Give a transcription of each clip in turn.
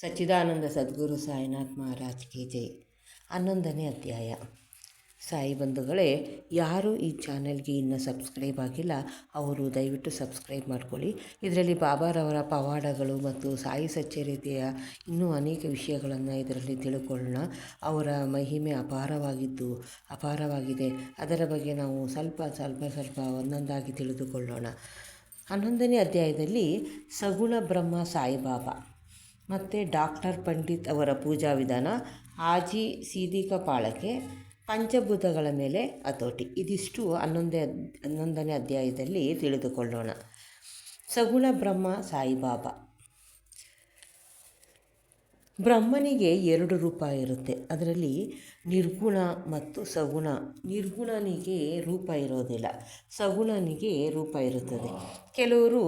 ಸಚ್ಚಿದಾನಂದ ಸದ್ಗುರು ಸಾಯಿನಾಥ್ ಮಹಾರಾಜ್ ಕಿ ಜೈ. ಹನ್ನೊಂದನೇ ಅಧ್ಯಾಯ. ಸಾಯಿ ಬಂಧುಗಳೇ, ಯಾರು ಈ ಚಾನೆಲ್ಗೆ ಇನ್ನೂ ಸಬ್ಸ್ಕ್ರೈಬ್ ಆಗಿಲ್ಲ, ಅವರು ದಯವಿಟ್ಟು ಸಬ್ಸ್ಕ್ರೈಬ್ ಮಾಡ್ಕೊಳ್ಳಿ. ಇದರಲ್ಲಿ ಬಾಬಾರವರ ಪವಾಡಗಳು ಮತ್ತು ಸಾಯಿ ಸಚ್ಚರಿತೆಯ ಇನ್ನೂ ಅನೇಕ ವಿಷಯಗಳನ್ನು ಇದರಲ್ಲಿ ತಿಳ್ಕೊಳ್ಳೋಣ. ಅವರ ಮಹಿಮೆ ಅಪಾರವಾಗಿದ್ದು, ಅಪಾರವಾಗಿದೆ. ಅದರ ಬಗ್ಗೆ ನಾವು ಸ್ವಲ್ಪ ಸ್ವಲ್ಪ ಸ್ವಲ್ಪ ಒಂದೊಂದಾಗಿ ತಿಳಿದುಕೊಳ್ಳೋಣ. ಹನ್ನೊಂದನೇ ಅಧ್ಯಾಯದಲ್ಲಿ ಸಗುಣ ಬ್ರಹ್ಮ ಸಾಯಿಬಾಬಾ. ಮತ್ತು ಡಾಕ್ಟರ್ ಪಂಡಿತ್ ಅವರ ಪೂಜಾ ವಿಧಾನ ಆಜಿ ಸೀದಿಕ ಪಾಳಕೆ, ಪಂಚಭೂತಗಳ ಮೇಲೆ ಹತೋಟಿ. ಇದಿಷ್ಟು ಹನ್ನೊಂದೇ ಹನ್ನೊಂದನೇ ಅಧ್ಯಾಯದಲ್ಲಿ ತಿಳಿದುಕೊಳ್ಳೋಣ. ಸಗುಣ ಬ್ರಹ್ಮ ಸಾಯಿಬಾಬಾ. ಬ್ರಹ್ಮನಿಗೆ ಎರಡು ರೂಪ ಇರುತ್ತೆ. ಅದರಲ್ಲಿ ನಿರ್ಗುಣ ಮತ್ತು ಸಗುಣ. ನಿರ್ಗುಣನಿಗೆ ರೂಪ ಇರೋದಿಲ್ಲ. ಸಗುಣನಿಗೆ ರೂಪ ಇರುತ್ತದೆ. ಕೆಲವರು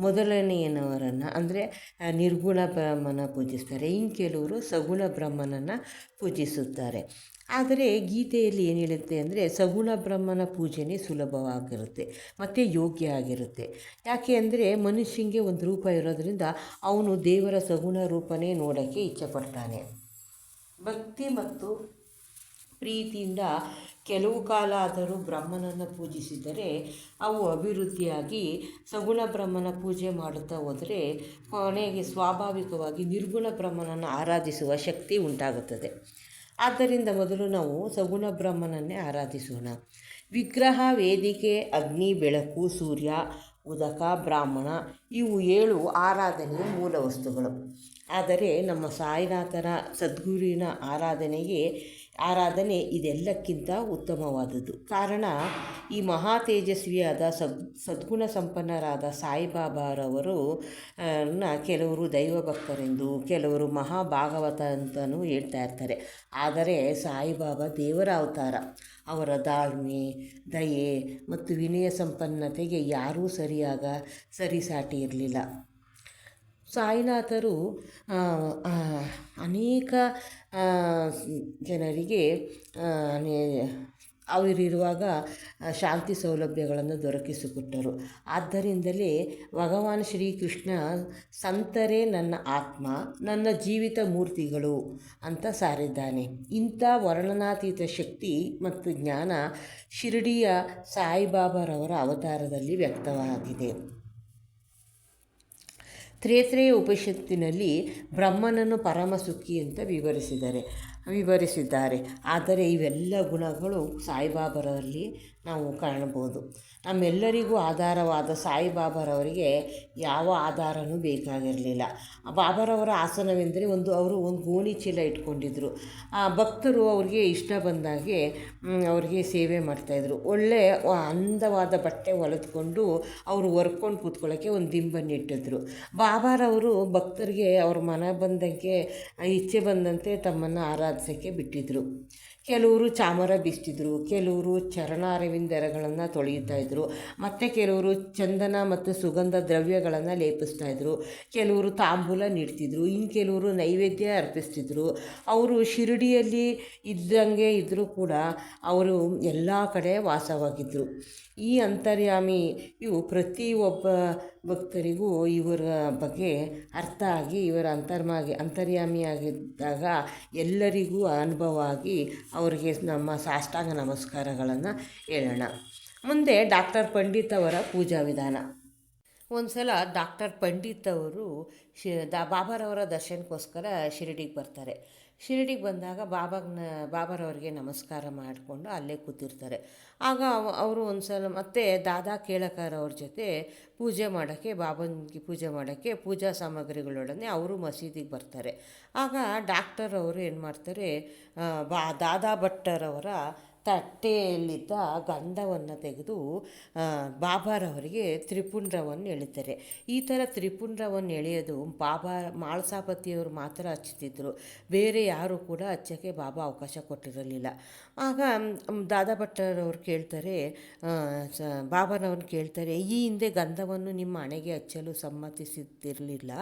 ಮೊದಲನೆಯನವರನ್ನು ಅಂದರೆ ನಿರ್ಗುಣ ಬ್ರಹ್ಮನ ಪೂಜಿಸ್ತಾರೆ. ಇನ್ನು ಕೆಲವರು ಸಗುಣ ಬ್ರಹ್ಮನನ್ನು ಪೂಜಿಸುತ್ತಾರೆ. ಆದರೆ ಗೀತೆಯಲ್ಲಿ ಏನು ಹೇಳುತ್ತೆ ಅಂದರೆ ಸಗುಣ ಬ್ರಹ್ಮನ ಪೂಜೆನೇ ಸುಲಭವಾಗಿರುತ್ತೆ, ಮತ್ತು ಯೋಗ್ಯ ಆಗಿರುತ್ತೆ. ಯಾಕೆ ಅಂದರೆ ಮನುಷ್ಯನಿಗೆ ಒಂದು ರೂಪ ಇರೋದರಿಂದ ಅವನು ದೇವರ ಸಗುಣ ರೂಪನೇ ನೋಡೋಕ್ಕೆ ಇಚ್ಛೆಪಡ್ತಾನೆ. ಭಕ್ತಿ ಮತ್ತು ಪ್ರೀತಿಯಿಂದ ಕೆಲವು ಕಾಲ ಆದರೂ ಬ್ರಹ್ಮನನ್ನು ಪೂಜಿಸಿದರೆ ಅವು ಅಭಿವೃದ್ಧಿಯಾಗಿ ಸಗುಣ ಬ್ರಹ್ಮನ ಪೂಜೆ ಮಾಡುತ್ತಾ ಹೋದರೆ ಕೊನೆಗೆ ಸ್ವಾಭಾವಿಕವಾಗಿ ನಿರ್ಗುಣ ಬ್ರಹ್ಮನನ್ನು ಆರಾಧಿಸುವ ಶಕ್ತಿ ಉಂಟಾಗುತ್ತದೆ. ಆದ್ದರಿಂದ ಮೊದಲು ನಾವು ಸಗುಣ ಬ್ರಹ್ಮನನ್ನೇ ಆರಾಧಿಸೋಣ. ವಿಗ್ರಹ, ವೇದಿಕೆ, ಅಗ್ನಿ, ಬೆಳಕು, ಸೂರ್ಯ, ಉದಕ, ಬ್ರಾಹ್ಮಣ ಇವು ಏಳು ಆರಾಧನೆಯ ಮೂಲ ವಸ್ತುಗಳು. ಆದರೆ ನಮ್ಮ ಸಾಯಿನಾಥರ ಸದ್ಗುರುವಿನ ಆರಾಧನೆಗೆ ಆರಾಧನೆ ಇದೆಲ್ಲಕ್ಕಿಂತ ಉತ್ತಮವಾದದ್ದು. ಕಾರಣ, ಈ ಮಹಾ ತೇಜಸ್ವಿಯಾದ ಸದ್, ಸದ್ಗುಣ ಸಂಪನ್ನರಾದ ಸಾಯಿಬಾಬಾರವರು ನ ಕೆಲವರು ದೈವ ಭಕ್ತರೆಂದು, ಕೆಲವರು ಮಹಾಭಾಗವತ ಅಂತಲೂ ಹೇಳ್ತಾ ಇರ್ತಾರೆ. ಆದರೆ, ಸಾಯಿಬಾಬಾ ದೇವರ ಅವತಾರ. ಅವರ ತಾಳ್ಮೆ ದಯೆ ಮತ್ತು ವಿನಯ ಸಂಪನ್ನತೆಗೆ ಯಾರೂ ಸರಿಯಾಗ ಸರಿಸಾಟಿ ಇರಲಿಲ್ಲ. ಸಾಯಿನಾಥರು ಅನೇಕ ಜನರಿಗೆ ಅವರಿರುವಾಗ ಶಾಂತಿ ಸೌಲಭ್ಯಗಳನ್ನು ದೊರಕಿಸಿಕೊಟ್ಟರು. ಆದ್ದರಿಂದಲೇ ಭಗವಾನ್ ಶ್ರೀಕೃಷ್ಣ, ಸಂತರೇ ನನ್ನ ಆತ್ಮ, ನನ್ನ ಜೀವಿತ ಮೂರ್ತಿಗಳು ಅಂತ ಸಾರಿದ್ದಾನೆ. ಇಂಥ ವರ್ಣನಾತೀತ ಶಕ್ತಿ ಮತ್ತು ಜ್ಞಾನ ಶಿರಡಿಯ ಸಾಯಿಬಾಬಾರವರ ಅವತಾರದಲ್ಲಿ ವ್ಯಕ್ತವಾಗಿದೆ. ತ್ರೇತ್ರೇಯ ಉಪನಿಷತ್ತಿನಲ್ಲಿ ಬ್ರಹ್ಮನನ್ನು ಪರಮ ಸುಖಿ ಅಂತ ವಿವರಿಸಿದ್ದಾರೆ ವಿವರಿಸಿದ್ದಾರೆ. ಆದರೆ ಇವೆಲ್ಲ ಗುಣಗಳು ಸಾಯಿಬಾಬರಲ್ಲಿ ನಾವು ಕಾಣಬಹುದು. ನಮ್ಮೆಲ್ಲರಿಗೂ ಆಧಾರವಾದ ಸಾಯಿಬಾಬಾರವರಿಗೆ ಯಾವ ಆಧಾರವೂ ಬೇಕಾಗಿರಲಿಲ್ಲ. ಬಾಬಾರವರ ಆಸನವೆಂದರೆ ಒಂದು ಅವರು ಒಂದು ಗೋಣಿ ಚೀಲ ಇಟ್ಕೊಂಡಿದ್ರು. ಆ ಭಕ್ತರು ಅವ್ರಿಗೆ ಇಷ್ಟ ಬಂದಾಗೆ ಅವ್ರಿಗೆ ಸೇವೆ ಮಾಡ್ತಾಯಿದ್ರು. ಒಳ್ಳೆ ಅಂದವಾದ ಬಟ್ಟೆ ಹೊಲೆದುಕೊಂಡು ಅವರು ಹೊರ್ಕೊಂಡು ಕೂತ್ಕೊಳ್ಳೋಕ್ಕೆ ಒಂದು ದಿಂಬನ್ನು ಇಟ್ಟಿದ್ರು ಬಾಬಾರವರು ಭಕ್ತರಿಗೆ ಅವ್ರ ಮನ ಬಂದಂಗೆ, ಇಚ್ಛೆ ಬಂದಂತೆ ತಮ್ಮನ್ನು ಆರಾಧಿಸೋಕ್ಕೆ ಬಿಟ್ಟಿದ್ದರು ಕೆಲವರು ಚಾಮರ ಬೀಸ್ತಿದ್ರು ಕೆಲವರು ಚರಣಾರವಿಂದರಗಳನ್ನು ತೊಳೆಯುತ್ತಾ ಇದ್ದರು ಮತ್ತು ಕೆಲವರು ಚಂದನ ಮತ್ತು ಸುಗಂಧ ದ್ರವ್ಯಗಳನ್ನು ಲೇಪಿಸ್ತಾ ಇದ್ದರು ಕೆಲವರು ತಾಂಬೂಲ ನೀಡ್ತಿದ್ರು ಇನ್ನು ಕೆಲವರು ನೈವೇದ್ಯ ಅರ್ಪಿಸ್ತಿದ್ರು. ಅವರು ಶಿರಡಿಯಲ್ಲಿ ಇದ್ದಂಗೆ ಇದ್ದರೂ ಕೂಡ ಅವರು ಎಲ್ಲ ಕಡೆ ವಾಸವಾಗಿದ್ದರು ಈ ಅಂತರ್ಯಾಮಿ ಇವು ಪ್ರತಿಯೊಬ್ಬ ಭಕ್ತರಿಗೂ ಇವರ ಬಗ್ಗೆ ಅರ್ಥ ಆಗಿ, ಇವರ ಅಂತರ್ಮಾಗಿ, ಅಂತರ್ಯಾಮಿಯಾಗಿದ್ದಾಗ ಎಲ್ಲರಿಗೂ ಅನುಭವ ಆಗಿ ಅವರಿಗೆ ನಮ್ಮ ಸಾಷ್ಟಾಂಗ ನಮಸ್ಕಾರಗಳನ್ನು ಹೇಳೋಣ. ಮುಂದೆ ಡಾಕ್ಟರ್ ಪಂಡಿತ್ ಅವರ ಪೂಜಾ ವಿಧಾನ. ಒಂದು ಸಲ ಡಾಕ್ಟರ್ ಪಂಡಿತ್ ಅವರು ಶಿ, ದ ಬಾಬಾರವರ ದರ್ಶನಕ್ಕೋಸ್ಕರ ಶಿರಡಿಗೆ ಬರ್ತಾರೆ. ಶಿರಡಿಗೆ ಬಂದಾಗ ಬಾಬಾಗ್ನ, ಬಾಬಾರವ್ರಿಗೆ ನಮಸ್ಕಾರ ಮಾಡಿಕೊಂಡು ಅಲ್ಲೇ ಕೂತಿರ್ತಾರೆ. ಆಗ ಅವರು ಒಂದು ಸಲ ಮತ್ತೆ ದಾದಾ ಕೇಳಕರವ್ರ ಜೊತೆ ಪೂಜೆ ಮಾಡೋಕ್ಕೆ, ಬಾಬನಿಗೆ ಪೂಜೆ ಮಾಡೋಕ್ಕೆ ಪೂಜಾ ಸಾಮಗ್ರಿಗಳೊಡನೆ ಅವರು ಮಸೀದಿಗೆ ಬರ್ತಾರೆ. ಆಗ ಡಾಕ್ಟರ್ ಅವರು ಏನು ಮಾಡ್ತಾರೆ ಬಾ, ದಾದಾ ಭಟ್ಟರವರ ತಟ್ಟೆಯಲ್ಲಿದ್ದ ಗಂಧವನ್ನು ತೆಗೆದು ಬಾಬಾರವರಿಗೆ ತ್ರಿಪುಂಡ್ರವನ್ನು ಎಳಿತಾರೆ. ಈ ಥರ ತ್ರಿಪುಂಡ್ರವನ್ನು ಎಳೆಯೋದು ಬಾಬಾ ಮಾಳಸಾಪತಿಯವರು ಮಾತ್ರ ಹಚ್ಚುತ್ತಿದ್ದರು ಬೇರೆ ಯಾರೂ ಕೂಡ ಹಚ್ಚೋಕ್ಕೆ ಬಾಬಾ ಅವಕಾಶ ಕೊಟ್ಟಿರಲಿಲ್ಲ. ಆಗ ದಾದಾ ಭಟ್ಟರವ್ರು ಕೇಳ್ತಾರೆ ಸ ಬಾಬಾನವ್ರನ್ನ ಕೇಳ್ತಾರೆ, ಈ ಹಿಂದೆ ಗಂಧವನ್ನು ನಿಮ್ಮ ಹಣೆಗೆ ಹಚ್ಚಲು ಸಮ್ಮತಿಸುತ್ತಿರಲಿಲ್ಲ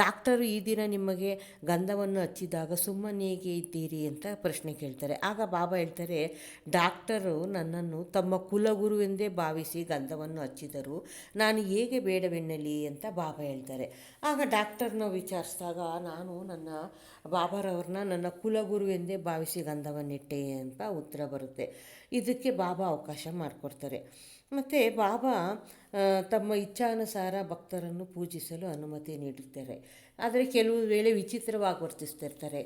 ಡಾಕ್ಟರು ಈ ದಿನ ನಿಮಗೆ ಗಂಧವನ್ನು ಹಚ್ಚಿದಾಗ ಸುಮ್ಮನೆ ಹೇಗೆ ಇದ್ದೀರಿ ಅಂತ ಪ್ರಶ್ನೆ ಕೇಳ್ತಾರೆ. ಆಗ ಬಾಬಾ ಹೇಳ್ತಾರೆ ಡಾಕ್ಟರು ನನ್ನನ್ನು ತಮ್ಮ ಕುಲಗುರುವೆಂದೇ ಭಾವಿಸಿ ಗಂಧವನ್ನು ಹಚ್ಚಿದರು. ನಾನು ಹೇಗೆ ಬೇಡವೆನ್ನಲಿ ಅಂತ ಬಾಬಾ ಹೇಳ್ತಾರೆ. ಆಗ ಡಾಕ್ಟರ್ನ ವಿಚಾರಿಸಿದಾಗ ನಾನು ನನ್ನ ಬಾಬಾರವ್ರನ್ನ ನನ್ನ ಕುಲಗುರುವೆಂದೇ ಭಾವಿಸಿ ಗಂಧವನ್ನಿಟ್ಟೆ ಅಂತ ಉತ್ತರ ಬರುತ್ತೆ. ಇದಕ್ಕೆ ಬಾಬಾ ಅವಕಾಶ ಮಾಡಿಕೊಡ್ತಾರೆ. ಮತ್ತು ಬಾಬಾ ತಮ್ಮ ಇಚ್ಛಾನುಸಾರ ಭಕ್ತರನ್ನು ಪೂಜಿಸಲು ಅನುಮತಿ ನೀಡುತ್ತಾರೆ ಆದರೆ ಕೆಲವು ವೇಳೆ ವಿಚಿತ್ರವಾಗಿ ವರ್ತಿಸ್ತಿರ್ತಾರೆ.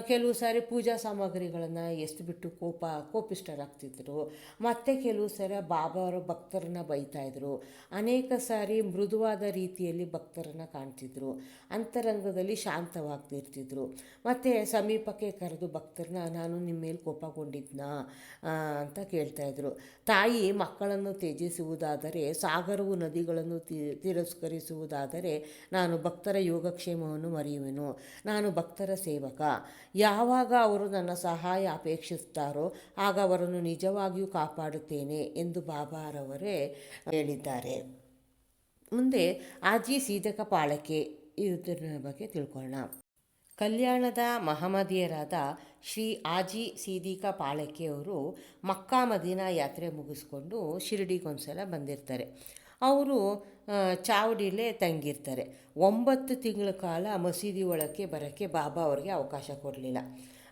ಕೆಲವು ಸಾರಿ ಪೂಜಾ ಸಾಮಗ್ರಿಗಳನ್ನು ಎಷ್ಟು ಬಿಟ್ಟು ಕೋಪ ಕೋಪಿಷ್ಟರಾಗ್ತಿದ್ರು ಮತ್ತು ಕೆಲವು ಸಲ ಬಾಬಾ ಅವರ ಭಕ್ತರನ್ನ ಬೈತಾಯಿದ್ರು ಅನೇಕ ಸಾರಿ ಮೃದುವಾದ ರೀತಿಯಲ್ಲಿ ಭಕ್ತರನ್ನು ಕಾಣ್ತಿದ್ರು. ಅಂತರಂಗದಲ್ಲಿ ಶಾಂತವಾಗ್ತಿರ್ತಿದ್ರು. ಮತ್ತು ಸಮೀಪಕ್ಕೆ ಕರೆದು ಭಕ್ತರನ್ನ, ನಾನು ನಿಮ್ಮ ಮೇಲೆ ಕೋಪಗೊಂಡಿದ್ನಾ? ಅಂತ ಕೇಳ್ತಾಯಿದ್ರು ತಾಯಿ ಮಕ್ಕಳನ್ನು ತ್ಯಜಿಸುವುದಾದರೆ ಸಾಗರವು ನದಿಗಳನ್ನು ತಿರಸ್ಕರಿಸುವುದಾದರೆ ನಾನು ಭಕ್ತರ ಯೋಗಕ್ಷೇಮವನ್ನು ಮರೆಯುವೆನು. ನಾನು ಭಕ್ತರ ಸೇವಕ. ಯಾವಾಗ ಅವರು ನನ್ನ ಸಹಾಯ ಅಪೇಕ್ಷಿಸುತ್ತಾರೋ ಆಗ ಅವರನ್ನು ನಿಜವಾಗಿಯೂ ಕಾಪಾಡುತ್ತೇನೆ ಎಂದು ಬಾಬಾರವರೇ ಹೇಳಿದ್ದಾರೆ. ಮುಂದೆ ಆಜಿ ಸೀದಕ ಪಾಳಕೆ ಇದರ ಬಗ್ಗೆ ತಿಳ್ಕೊಳ್ಳೋಣ. ಕಲ್ಯಾಣದ ಮಹಮ್ಮದಿಯರಾದ ಶ್ರೀ ಆಜಿ ಸೀದಿಕಾ ಪಾಳಕೆಯವರು ಮಕ್ಕಾ ಮದೀನಾ ಯಾತ್ರೆ ಮುಗಿಸ್ಕೊಂಡು ಶಿರಡಿಗೊಂದ್ಸಲ ಬಂದಿರ್ತಾರೆ. ಅವರು ಚಾವಡಿಲೇ ತಂಗಿರ್ತಾರೆ. ಒಂಬತ್ತು ತಿಂಗಳ ಕಾಲ ಮಸೀದಿ ಒಳಕ್ಕೆ ಬರೋಕ್ಕೆ ಬಾಬಾ ಅವರಿಗೆ ಅವಕಾಶ ಕೊಡಲಿಲ್ಲ.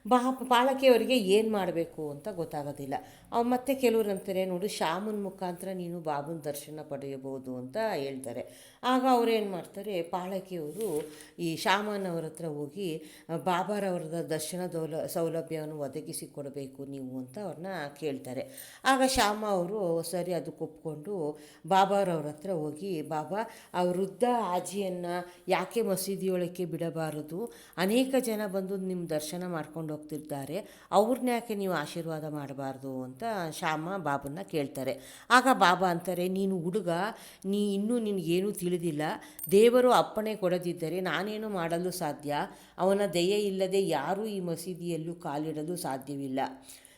ಬಾ ಬಾಲಕಿಯವರಿಗೆ ಏನು ಮಾಡಬೇಕು ಅಂತ ಗೊತ್ತಾಗೋದಿಲ್ಲ. ಮತ್ತೆ ಕೆಲವರು ಅಂತಾರೆ, ನೋಡು, ಶಾಮನ್ ಮುಖಾಂತರ ನೀನು ಬಾಬುನ ದರ್ಶನ ಪಡೆಯಬಹುದು ಅಂತ ಹೇಳ್ತಾರೆ. ಆಗ ಅವ್ರೇನು ಮಾಡ್ತಾರೆ ಪಾಳಕಿಯವರು ಈ ಶಾಮನ್ ಅವ್ರ ಹತ್ರ ಹೋಗಿ ಬಾಬಾರವರ ದರ್ಶನ ದೌಲ, ಸೌಲಭ್ಯವನ್ನು ಒದಗಿಸಿ ಕೊಡಬೇಕು ನೀವು ಅಂತ ಅವ್ರನ್ನ ಕೇಳ್ತಾರೆ. ಆಗ ಶ್ಯಾಮ ಅವರು, ಸರಿ ಅದಕ್ಕೆ ಒಪ್ಕೊಂಡು ಬಾಬಾರವ್ರ ಹತ್ರ ಹೋಗಿ, ಬಾಬಾ, ಆ ವೃದ್ಧ ಆಜಿಯನ್ನು ಯಾಕೆ ಮಸೀದಿಯೊಳಕ್ಕೆ ಬಿಡಬಾರದು? ಅನೇಕ ಜನ ಬಂದು ನಿಮ್ಮ ದರ್ಶನ ಮಾಡ್ಕೊಂಡು ಹೋಗ್ತಿದ್ದಾರೆ ಅವ್ರನ್ನ ಯಾಕೆ ನೀವು ಆಶೀರ್ವಾದ ಮಾಡಬಾರ್ದು ಅಂತ ಶ್ಯಾಮ ಬಾಬನ್ನ ಕೇಳ್ತಾರೆ. ಆಗ ಬಾಬಾ ಅಂತಾರೆ, ನೀನು ಹುಡುಗ, ನೀ ಇನ್ನೂ ನಿನಗೇನೂ ತಿಳಿದಿಲ್ಲ. ದೇವರು ಅಪ್ಪಣೆ ಕೊಡದಿದ್ದರೆ ನಾನೇನು ಮಾಡಲು ಸಾಧ್ಯ? ಅವನ ದಯೆ ಇಲ್ಲದೆ ಯಾರೂ ಈ ಮಸೀದಿಯಲ್ಲೂ ಕಾಲಿಡಲು ಸಾಧ್ಯವಿಲ್ಲ.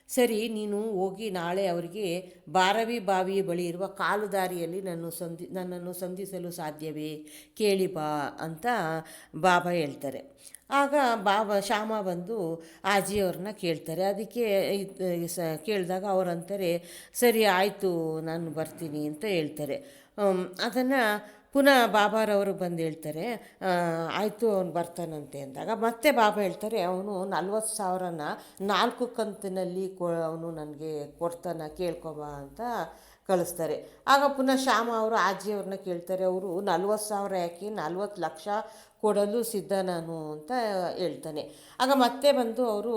ಸರಿ, ನೀನು ಹೋಗಿ ನಾಳೆ ಅವರಿಗೆ ಬಾರವಿ ಬಾವಿಯ ಬಳಿ ಇರುವ ಕಾಲು ದಾರಿಯಲ್ಲಿ ನನ್ನ ಸಂಧಿ, ನನ್ನನ್ನು ಸಂಧಿಸಲು ಸಾಧ್ಯವೇ? ಕೇಳಿ ಬಾ ಅಂತ ಬಾಬಾ ಹೇಳ್ತಾರೆ. ಆಗ ಬಾಬಾ ಶ್ಯಾಮ ಬಂದು ಆಜಿಯವ್ರನ್ನ ಕೇಳ್ತಾರೆ. ಅದಕ್ಕೆ ಸ, ಕೇಳಿದಾಗ ಅವರಂತಾರೆ, ಸರಿ ಆಯಿತು, ನಾನು ಬರ್ತೀನಿ ಅಂತ ಹೇಳ್ತಾರೆ. ಅದನ್ನು ಪುನಃ ಬಾಬಾರವರು ಬಂದು ಹೇಳ್ತಾರೆ ಆಯಿತು, ಅವನು ಬರ್ತಾನಂತೆ ಅಂದಾಗ. ಮತ್ತೆ ಬಾಬಾ ಹೇಳ್ತಾರೆ, ಅವನು ನಲ್ವತ್ತು ಸಾವಿರನ ನಾಲ್ಕು ಕಂತಿನಲ್ಲಿ ಕೊ, ಅವನು ನನಗೆ ಕೊಡ್ತಾನ, ಕೇಳ್ಕೊಬ ಅಂತ ಕಳಿಸ್ತಾರೆ. ಆಗ ಪುನಃ ಶ್ಯಾಮ ಅವರು ಆಜಿಯವ್ರನ್ನ ಕೇಳ್ತಾರೆ, ಅವರು ನಲ್ವತ್ತು ಸಾವಿರ ಯಾಕೆ? ನಲ್ವತ್ತು ಲಕ್ಷ ಕೊಡಲು ಸಿದ್ಧ ನಾನು ಅಂತ ಹೇಳ್ತಾನೆ. ಆಗ ಮತ್ತೆ ಬಂದು ಅವರು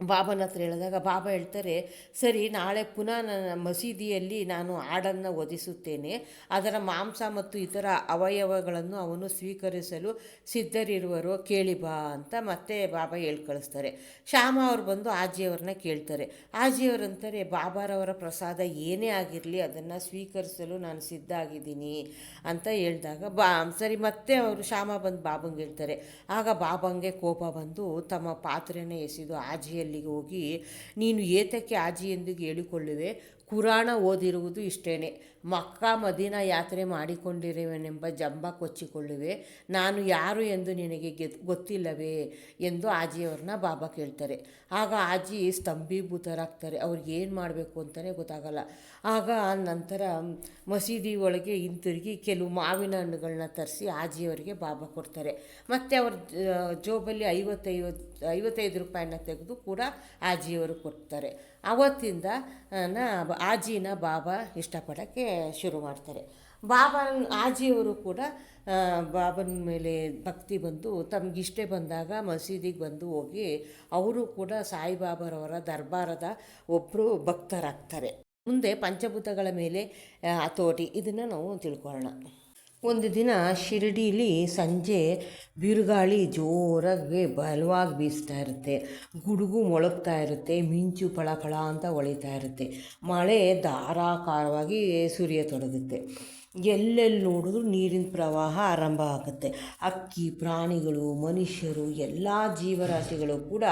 ಬಾಬನ ಹತ್ರ ಹೇಳಿದಾಗ, ಬಾಬಾ ಹೇಳ್ತಾರೆ, ಸರಿ, ನಾಳೆ ಪುನಃ ನನ್ನ ಮಸೀದಿಯಲ್ಲಿ ನಾನು ಹಾಡನ್ನು ಒದಿಸುತ್ತೇನೆ ಅದರ ಮಾಂಸ ಮತ್ತು ಇತರ ಅವಯವಗಳನ್ನು ಅವನು ಸ್ವೀಕರಿಸಲು ಸಿದ್ಧರಿರುವರು, ಕೇಳಿ ಬಾ ಅಂತ ಮತ್ತೆ ಬಾಬಾ ಹೇಳ್ಕಳಿಸ್ತಾರೆ ಶ್ಯಾಮ ಅವ್ರು ಬಂದು ಆಜಿಯವ್ರನ್ನ ಕೇಳ್ತಾರೆ. ಆಜಿಯವರಂತಾರೆ ಬಾಬಾರವರ ಪ್ರಸಾದ ಏನೇ ಆಗಿರಲಿ, ಅದನ್ನು ಸ್ವೀಕರಿಸಲು ನಾನು ಸಿದ್ಧ ಆಗಿದ್ದೀನಿ ಅಂತ ಹೇಳಿದಾಗ, ಬಾ, ಸರಿ, ಮತ್ತೆ ಅವರು ಶ್ಯಾಮ ಬಂದು ಬಾಬಂಗೆ ಹೇಳ್ತಾರೆ. ಆಗ ಬಾಬಂಗೆ ಕೋಪ ಬಂದು ತಮ್ಮ ಪಾತ್ರೆನ ಎಸೆದು ಆಜಿಯಲ್ಲಿಗೆ ಹೋಗಿ ನೀನು ಏತಕ್ಕೆ ಆಜಿ ಎಂದು ಹೇಳಿಕೊಳ್ಳುವೆ. ಕುರಾಣ ಓದಿರುವುದು ಇಷ್ಟೇನೆ. ಮಕ್ಕ ಮದೀನ ಯಾತ್ರೆ ಮಾಡಿಕೊಂಡಿರುವೆನೆಂಬ ಜಂಬ ಕೊಚ್ಚಿಕೊಳ್ಳುವೆ. ನಾನು ಯಾರು ಎಂದು ನಿನಗೆ ಗೊತ್ತಿಲ್ಲವೇ ಎಂದು ಆಜಿಯವ್ರನ್ನ ಬಾಬಾ ಕೇಳ್ತಾರೆ. ಆಗ ಆಜಿ ಸ್ತಂಭೀಭೂತರಾಗ್ತಾರೆ. ಅವ್ರಿಗೆ ಏನು ಮಾಡಬೇಕು ಅಂತಲೇ ಗೊತ್ತಾಗಲ್ಲ. ಆಗ ನಂತರ ಮಸೀದಿ ಒಳಗೆ ಹಿಂತಿರುಗಿ ಕೆಲವು ಮಾವಿನ ಹಣ್ಣುಗಳನ್ನ ತರಿಸಿ ಆಜಿಯವರಿಗೆ ಬಾಬಾ ಕೊಡ್ತಾರೆ. ಮತ್ತು ಅವ್ರ ಜೋಬಲ್ಲಿ ಐವತ್ತೈವತ್ತು ಐವತ್ತೈದು ರೂಪಾಯಿನ ತೆಗೆದು ಕೂಡ ಆಜಿಯವರು ಕೊಡ್ತಾರೆ. ಆವತ್ತಿಂದ ನ ಆಜಿನ ಬಾಬಾ ಇಷ್ಟಪಡೋಕ್ಕೆ ಶುರು ಮಾಡ್ತಾರೆ. ಬಾಬಾ ಆಜಿಯವರು ಕೂಡ ಬಾಬನ ಮೇಲೆ ಭಕ್ತಿ ಬಂದು ತಮಗಿಷ್ಟೇ ಬಂದಾಗ ಮಸೀದಿಗೆ ಬಂದು ಹೋಗಿ ಅವರು ಕೂಡ ಸಾಯಿಬಾಬಾರವರ ದರ್ಬಾರದ ಒಬ್ಬರು ಭಕ್ತರಾಗ್ತಾರೆ. ಮುಂದೆ ಪಂಚಭೂತಗಳ ಮೇಲೆ ಹತೋಟಿ ಇದನ್ನು ನಾವು ತಿಳ್ಕೊಳ್ಳೋಣ. ಒಂದು ದಿನ ಶಿರಡೀಲಿ ಸಂಜೆ ಬಿರುಗಾಳಿ ಜೋರಾಗಿ ಬಲವಾಗಿ ಬೀಸ್ತಾ ಇರುತ್ತೆ. ಗುಡುಗು ಮೊಳಗ್ತಾ ಇರುತ್ತೆ, ಮಿಂಚು ಫಳ ಫಳ ಅಂತ ಹೊಳಿತಾ ಇರುತ್ತೆ. ಮಳೆ ಧಾರಾಕಾರವಾಗಿ ಸುರಿಯತೊಡಗುತ್ತೆ ಎಲ್ಲೆಲ್ಲಿ ನೋಡಿದ್ರು ನೀರಿನ ಪ್ರವಾಹ ಆರಂಭ ಆಗುತ್ತೆ. ಅಕ್ಕಿ, ಪ್ರಾಣಿಗಳು, ಮನುಷ್ಯರು, ಎಲ್ಲ ಜೀವರಾಶಿಗಳು ಕೂಡ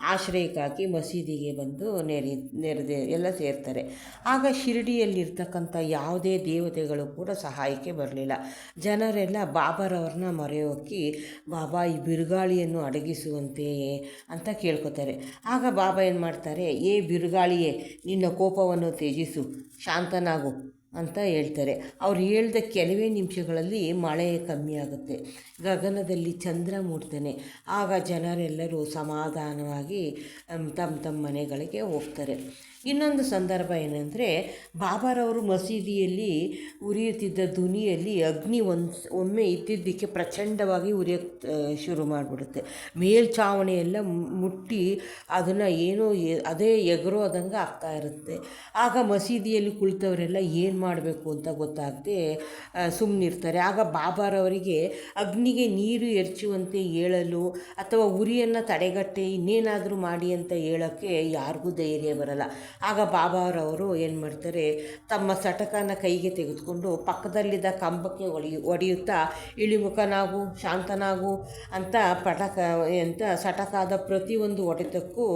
ಆಶ್ರಯಕ್ಕಾಗಿ ಮಸೀದಿಗೆ ಬಂದು ನೆರೆ, ನೆರೆದೆ ಎಲ್ಲ ಸೇರ್ತಾರೆ. ಆಗ ಶಿರಡಿಯಲ್ಲಿರ್ತಕ್ಕಂಥ ಯಾವುದೇ ದೇವತೆಗಳು ಕೂಡ ಸಹಾಯಕ್ಕೆ ಬರಲಿಲ್ಲ. ಜನರೆಲ್ಲ ಬಾಬಾರವ್ರನ್ನ ಮರೆಯೋಕ್ಕಿ ಬಾಬಾ, ಈ ಬಿರುಗಾಳಿಯನ್ನು ಅಡಗಿಸುವಂತೆ ಅಂತ ಕೇಳ್ಕೊತಾರೆ. ಆಗ ಬಾಬಾ ಏನು ಮಾಡ್ತಾರೆ ಏ ಬಿರುಗಾಳಿಯೇ, ನಿನ್ನ ಕೋಪವನ್ನು ತ್ಯಜಿಸು, ಶಾಂತನಾಗು. ಅಂತ ಹೇಳ್ತಾರೆ. ಅವ್ರು ಹೇಳ್ದ ಕೆಲವೇ ನಿಮಿಷಗಳಲ್ಲಿ ಮಳೆ ಕಮ್ಮಿ ಆಗುತ್ತೆ. ಗಗನದಲ್ಲಿ ಚಂದ್ರ ಮೂಡ್ತಾನೆ ಆಗ ಜನರೆಲ್ಲರೂ ಸಮಾಧಾನವಾಗಿ ತಮ್ಮ ತಮ್ಮ ಮನೆಗಳಿಗೆ ಹೋಗ್ತಾರೆ. ಇನ್ನೊಂದು ಸಂದರ್ಭ ಏನಂದರೆ, ಬಾಬಾರವರು ಮಸೀದಿಯಲ್ಲಿ ಉರಿಯುತ್ತಿದ್ದ ಧ್ವನಿಯಲ್ಲಿ ಅಗ್ನಿ ಒಂದು, ಒಮ್ಮೆ ಇದ್ದಿದ್ದಕ್ಕೆ ಪ್ರಚಂಡವಾಗಿ ಉರಿಯೋಕ್ಕೆ ಶುರು ಮಾಡಿಬಿಡುತ್ತೆ. ಮೇಲ್ಛಾವಣಿ ಎಲ್ಲ ಮುಟ್ಟಿ ಅದನ್ನು ಏನೋ ಅದೇ ಎಗರೋದಂಗೆ ಆಗ್ತಾ ಇರುತ್ತೆ. ಆಗ ಮಸೀದಿಯಲ್ಲಿ ಕುಳಿತವರೆಲ್ಲ ಏನು ಮಾಡಬೇಕು ಅಂತ ಗೊತ್ತಾಗದೆ ಸುಮ್ಮನಿರ್ತಾರೆ ಆಗ ಬಾಬಾರವರಿಗೆ ಅಗ್ನಿಗೆ ನೀರು ಎರಚುವಂತೆ ಹೇಳಲು ಅಥವಾ ಉರಿಯನ್ನು ತಡೆಗಟ್ಟಿ, ಇನ್ನೇನಾದರೂ ಮಾಡಿ ಅಂತ ಹೇಳೋಕ್ಕೆ ಯಾರಿಗೂ ಧೈರ್ಯ ಬರಲ್ಲ. ಆಗ ಬಾಬಾರವರು ಏನು ಮಾಡ್ತಾರೆ, ತಮ್ಮ ಸಟಕನ ಕೈಗೆ ತೆಗೆದುಕೊಂಡು ಪಕ್ಕದಲ್ಲಿದ್ದ ಕಂಬಕ್ಕೆ ಹೊಡಿ ಒಡೆಯುತ್ತಾ ಇಳಿಮುಖನಾಗು ಶಾಂತನಾಗು ಅಂತ ಪಟಕ ಅಂತ ಸಟಕಾದ ಪ್ರತಿಯೊಂದು ಒಡೆತಕ್ಕೂ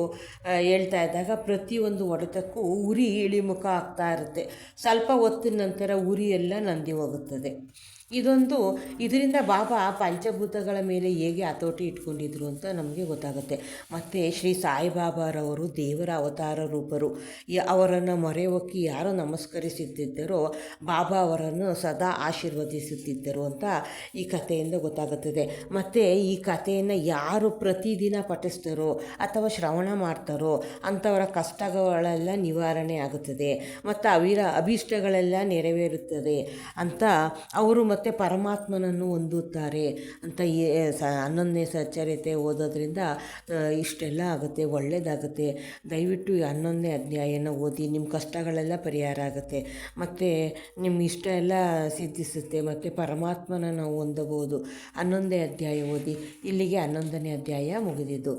ಹೇಳ್ತಾ ಇದ್ದಾಗ ಪ್ರತಿಯೊಂದು ಒಡೆತಕ್ಕೂ ಉರಿ, ಇಳಿಮುಖ ಆಗ್ತಾ ಇರುತ್ತೆ. ಸ್ವಲ್ಪ ಹೊತ್ತಿನ ನಂತರ ಉರಿಯೆಲ್ಲ ನಂದಿ ಹೋಗುತ್ತದೆ. ಇದೊಂದು ಇದರಿಂದ ಬಾಬಾ ಪಂಚಭೂತಗಳ ಮೇಲೆ ಹೇಗೆ ಹತೋಟಿ ಇಟ್ಕೊಂಡಿದ್ರು ಅಂತ ನಮಗೆ ಗೊತ್ತಾಗುತ್ತೆ. ಮತ್ತು ಶ್ರೀ ಸಾಯಿಬಾಬಾರವರು ದೇವರ ಅವತಾರ ರೂಪರು. ಅವರನ್ನು ಮೊರೆ ಹೊಕ್ಕಿ ಯಾರು ನಮಸ್ಕರಿಸುತ್ತಿದ್ದರೋ ಬಾಬಾ ಅವರನ್ನು ಸದಾ ಆಶೀರ್ವದಿಸುತ್ತಿದ್ದರು ಅಂತ ಈ ಕಥೆಯಿಂದ ಗೊತ್ತಾಗುತ್ತದೆ. ಮತ್ತು ಈ ಕಥೆಯನ್ನು ಯಾರು ಪ್ರತಿದಿನ ಪಠಿಸ್ತಾರೋ ಅಥವಾ ಶ್ರವಣ ಮಾಡ್ತಾರೋ ಅಂಥವರ ಕಷ್ಟಗಳೆಲ್ಲ ನಿವಾರಣೆ ಆಗುತ್ತದೆ. ಮತ್ತು ಅವಿರ ಅಭೀಷ್ಟಗಳೆಲ್ಲ ನೆರವೇರುತ್ತದೆ ಅಂತ ಅವರು ಮತ್ತು ಪರಮಾತ್ಮನನ್ನು ಹೊಂದುತ್ತಾರೆ ಅಂತ ಹನ್ನೊಂದನೇ ಸಚ್ಚರಿತೆ ಓದೋದ್ರಿಂದ ಇಷ್ಟೆಲ್ಲ ಆಗುತ್ತೆ ಒಳ್ಳೆಯದಾಗುತ್ತೆ ದಯವಿಟ್ಟು ಈ ಹನ್ನೊಂದನೇ ಅಧ್ಯಾಯನ ಓದಿ, ನಿಮ್ಮ ಕಷ್ಟಗಳೆಲ್ಲ ಪರಿಹಾರ ಆಗುತ್ತೆ. ಮತ್ತು ನಿಮ್ಮ ಇಷ್ಟ ಎಲ್ಲ ಸಿದ್ಧಿಸುತ್ತೆ, ಮತ್ತು ಪರಮಾತ್ಮನ ನಾವು ಹೊಂದಬಹುದು. ಹನ್ನೊಂದೇ ಅಧ್ಯಾಯ ಓದಿ, ಇಲ್ಲಿಗೆ ಹನ್ನೊಂದನೇ ಅಧ್ಯಾಯ ಮುಗಿದಿದ್ದು.